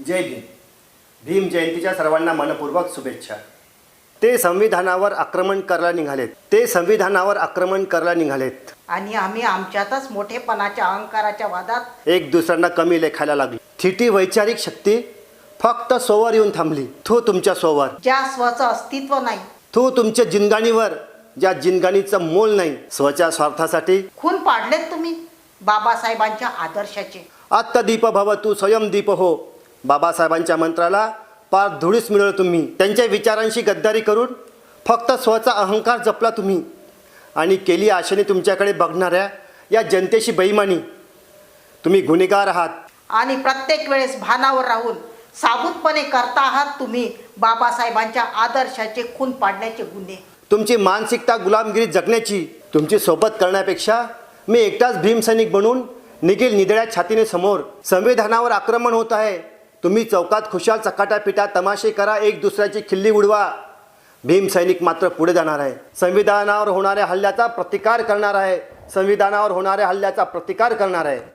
जय भीम. भीम जयंतीच्या सर्वांना मनपूर्वक शुभेच्छा. ते संविधानावर आक्रमण करायला निघालेत. ते संविधानावर आक्रमण करायला निघालेत. आणि आम्ही आमच्यातच मोठेपणाच्या अहंकाराच्या वादात एक दुसऱ्यांना कमी लेखायला लागली. थिटी वैचारिक शक्ती फक्त सोवर येऊन थांबली. थू तुमच्या सोवर. ज्या स्वचं अस्तित्व नाही. थू तुमच्या जिनगाणीवर ज्या जिनगाणीचं मोल नाही. स्वच्या स्वार्थासाठी खून पाडलेत तुम्ही बाबासाहेबांच्या आदर्शाचे. आत्मदीप भव तू स्वयंदीप हो. बाबासाहेबांच्या मंत्राला पार धुळीस मिळवलं तुम्ही. त्यांच्या विचारांशी गद्दारी करून फक्त स्वचा अहंकार जपला तुम्ही. आणि केली आशेने तुमच्याकडे बघणाऱ्या या जनतेशी बैमानी तुम्ही गुन्हेगार आहात. आणि प्रत्येक वेळेस भानावर राहून साबूतपणे करता आहात तुम्ही बाबासाहेबांच्या आदर्शाचे खून पाडण्याचे गुन्हे. तुमची मानसिकता गुलामगिरी जगण्याची तुमची सोबत करण्यापेक्षा मी एकटाच भीमसैनिक बनून निघेल निदळ्या छातीने समोर. संविधानावर आक्रमण होत आहे. तुम्ही चौकात खुशाल चकाटा पिटा तमाशे करा एक दुसऱ्याची खिल्ली उडवा. भीमसैनिक मात्र पुढे जाणार आहे. संविधानावर होणाऱ्या हल्ल्याचा प्रतिकार करणार आहे. संविधानावर होणाऱ्या हल्ल्याचा प्रतिकार करणार आहे.